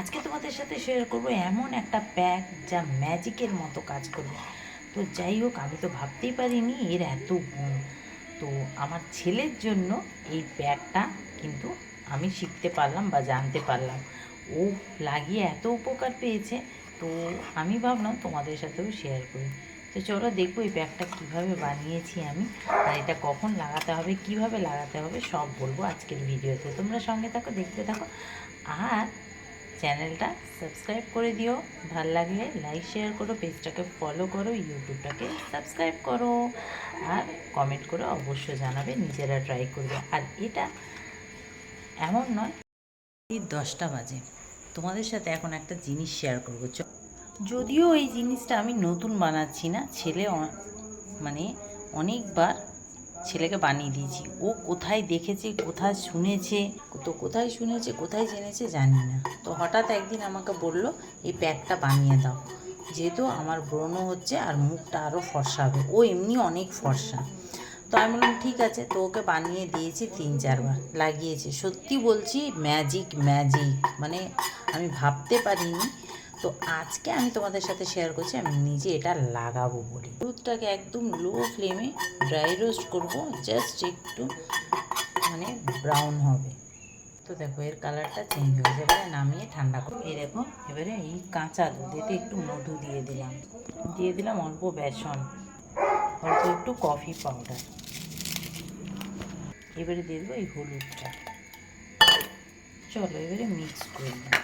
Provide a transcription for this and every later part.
আজকে তোমাদের সাথে শেয়ার করব এমন একটা প্যাক যা ম্যাজিকের মতো কাজ করবে। তো যাই হোক, আমি তো ভাবতেই পারিনি এর এত গুণ। তো আমার ছেলের জন্য এই প্যাকটা কিন্তু আমি শিখতে পারলাম বা জানতে পারলাম। ও লাগিয়ে এত উপকার পেয়েছে, তো আমি ভাবলাম তোমাদের সাথেও শেয়ার করি। তো চলো দেখব এই ব্যাগটা কীভাবে বানিয়েছি আমি, আর এটা কখন লাগাতে হবে, কীভাবে লাগাতে হবে, সব বলব আজকের ভিডিওতে তোমরা সঙ্গে থাকো, দেখতে থাকো। আর চ্যানেলটা সাবস্ক্রাইব করে দিও। ভালো লাগলে লাইক, শেয়ার করো, পেজটাকে ফলো করো, ইউটিউবটাকে সাবস্ক্রাইব করো। আর কমেন্ট করে অবশ্যই জানাবে, নিজেরা ট্রাই করবে। আর এটা এমন নয়, এই দশটা বাজে। তোমাদের সাথে এখন একটা জিনিস শেয়ার করব। যদিও এই জিনিসটা আমি নতুন বানাচ্ছি না, ছেলে মানে অনেকবার ছেলেকে বানিয়ে দিয়েছি। ও কোথায় দেখেছে, কোথায় শুনেছে, তো কোথায় শুনেছে, কোথায় জেনেছে জানি না। তো হঠাৎ একদিন আমাকে বলল, এই প্যাকটা বানিয়ে দাও। যেহেতু আমার ব্রণ হচ্ছে আর মুখটা আরও ফর্সা হবে ও এমনি অনেক ফর্সা। তো আমি বললাম, ঠিক আছে, তো ওকে বানিয়ে দিয়েছি তিন চারবার। লাগিয়েছে। সত্যি বলছি ম্যাজিক ম্যাজিক মানে আমি ভাবতে পারিনি তো আজকে আমি তোমাদের সাথে শেয়ার করছি, আমি নিজে এটা লাগাবো বলে। দুধটাকে একদম লো ফ্লেমে ড্রাই রোস্ট করব জাস্ট একটু মানে ব্রাউন হবে। তো দেখো, এর কালারটা চেঞ্জ হয়ে যাবে নামিয়ে ঠান্ডা করো দেখো, এবারে এই কাঁচা দুধ এতে একটু মধু দিয়ে দিলাম। দিয়ে দিলাম অল্প বেসন, অল্প একটু কফি পাউডার এবারে দিয়ে দেবো এই হলুদটা। চলো, এবারে মিক্স করে দিলাম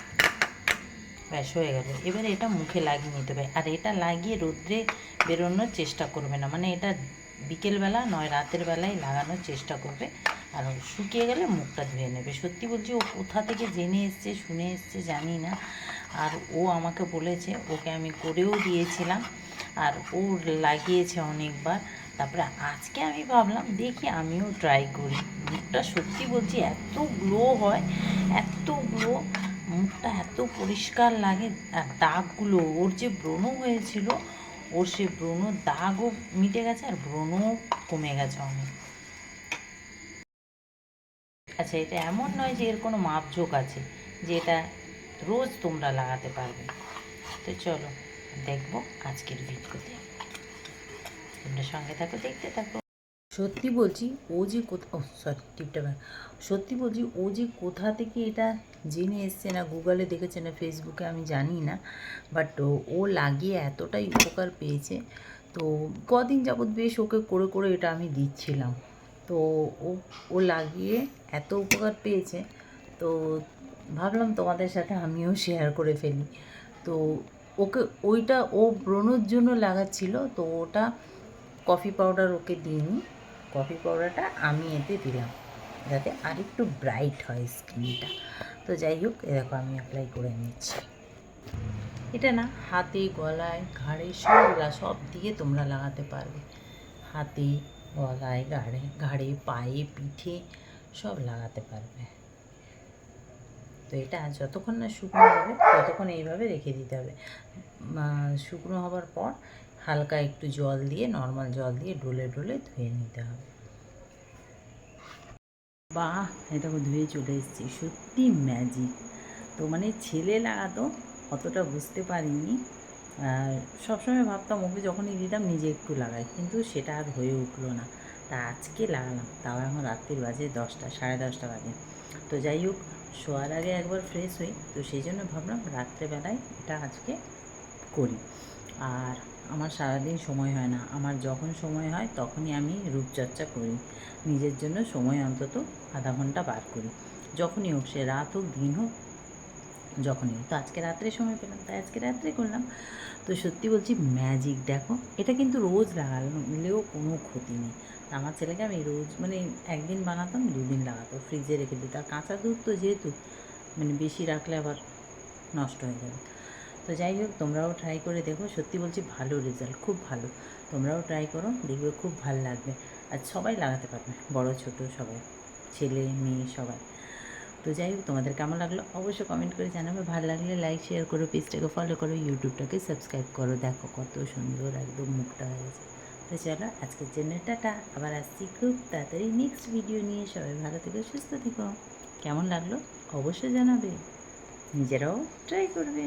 ব্যাস হয়ে গেল। এবারে এটা মুখে লাগিয়ে নিতে হবে। আর এটা লাগিয়ে রোদ্রে বেরোনোর চেষ্টা করবে না। মানে এটা বিকেলবেলা নয়, রাতের বেলায় লাগানোর চেষ্টা করবে। আর শুকিয়ে গেলে মুখটা ধুয়ে নেবে। সত্যি বলছি, ও কোথা থেকে জেনে এসছে, শুনে এসছে জানি না। আর ও আমাকে বলেছে, ওকে আমি করেও দিয়েছিলাম। আর ও লাগিয়েছে অনেকবার। তারপরে আজকে আমি ভাবলাম, দেখি আমিও ট্রাই করি। মুখটা সত্যি বলছি, এত গ্লো হয়, এত গ্লো মুখটা এত পরিষ্কার লাগে, আর দাগগুলো, ওর যে ব্রণ হয়েছিল, ওর সে ব্রণ দাগও মিটে গেছে, আর ব্রণও কমে গেছে অনেক। আচ্ছা এটা এমন নয় যে এর কোনো মাপঝোক আছে, যে এটা রোজ তোমরা লাগাতে পারবে। তো চলো, দেখব আজকের ভিডিওতে। তোমরা সঙ্গে থাকো, দেখতে থাকো। সত্যি বলছি, ও যে কোথা সরি, টিপটা সত্যি বলছি, ও যে কোথা থেকে এটা জেনে এসছে না, গুগলে দেখেছে না, ফেসবুকে আমি জানি না বাট ও লাগিয়ে এতটাই উপকার পেয়েছে, তো কদিন যাবৎ বেশ ওকে করে করে এটা আমি দিচ্ছিলাম। তো ও ও লাগিয়ে এত উপকার পেয়েছে, তো ভাবলাম তোমাদের সাথে আমিও শেয়ার করে ফেলি। তো ওকে, ওইটা ও ব্রণর জন্য লাগাচ্ছিল, তো ওটা কফি পাউডার ওকে দিইনি। কফি পাউডারটা আমি এতে দিলাম, যাতে আরেকটু ব্রাইট হয় স্কিনটা তো যাই হোক এরকম আমি অ্যাপ্লাই করে নিচ্ছি। এটা না হাতে, গলায়, ঘাড়ে সব সব দিয়ে তোমরা লাগাতে পারবে। হাতে, গলায়, ঘাড়ে ঘাড়ে, পায়ে, পিঠে, সব লাগাতে পারবে। তো এটা যতক্ষণ না শুকনো হবে, ততক্ষণ এইভাবে রেখে দিতে হবে। শুকনো হবার পর হালকা একটু জল দিয়ে, নর্মাল জল দিয়ে ডলে ডলে ধুয়ে নিতে হবে। বাহ এটা ধুয়ে চলে এসেছি, সত্যি ম্যাজিক তো মানে ছেলে লাগাতো অতটা বুঝতে পারিনি। আর সবসময় ভাবতাম ওকে যখনই দিতাম নিজে একটু লাগাই, কিন্তু সেটা আর হয়ে উঠল না। তা আজকে লাগালাম, তাও এখন রাত্রির বাজে দশটা, সাড়ে দশটা বাজে। তো যাই হোক, শোয়ার আগে একবার ফ্রেশ হই, তো সেই জন্য ভাবলাম রাত্রেবেলায় এটা আজকে করি। আর আমার সারাদিন সময় হয় না। আমার যখন সময় হয়, তখনই আমি রূপচর্চা করি। নিজের জন্য সময় অন্তত আধা ঘণ্টা বার করি। যখনই হোক, সে রাত হোক, দিন হোক, যখনই তো আজকে রাত্রে সময় পেলাম, তাই আজকে রাত্রে করলাম। তো সত্যি বলছি ম্যাজিক দেখো। এটা কিন্তু রোজ লাগালেও কোনো ক্ষতি নেই। আমার ছেলেকে আমি রোজ মানে একদিন বানাতাম, দুদিন লাগাতো। ফ্রিজে রেখে দিত। আর কাঁচা দুধ তো যেহেতু মানে বেশি রাখলে আবার নষ্ট হয়ে যাবে। তো যাই হোক, তোমরাও ট্রাই করে দেখো। সত্যি বলছি, ভালো রেজাল্ট খুব ভালো। তোমরাও ট্রাই করো, দেখবে খুব ভালো লাগবে। আর সবাই লাগাতে পারবে, বড়, ছোট সবাই, ছেলে, মেয়ে, সবাই। তো যাই হোক, তোমাদের কেমন লাগল অবশ্যই কমেন্ট করে জানাবে। ভালো লাগলে লাইক শেয়ার করো পেজটাকে ফলো করো ইউটিউবটাকে সাবস্ক্রাইব করো। দেখো কত সুন্দর একদম মুখটা হয়েছে তো চলো, আজকের জন্য টাটা। আবার আসছি খুব তাড়াতাড়ি নেক্সট ভিডিও নিয়ে। সবাই ভালো থেকো, সুস্থ থেকো। কেমন লাগল অবশ্যই জানাবে। নিজেরাও ট্রাই করবে।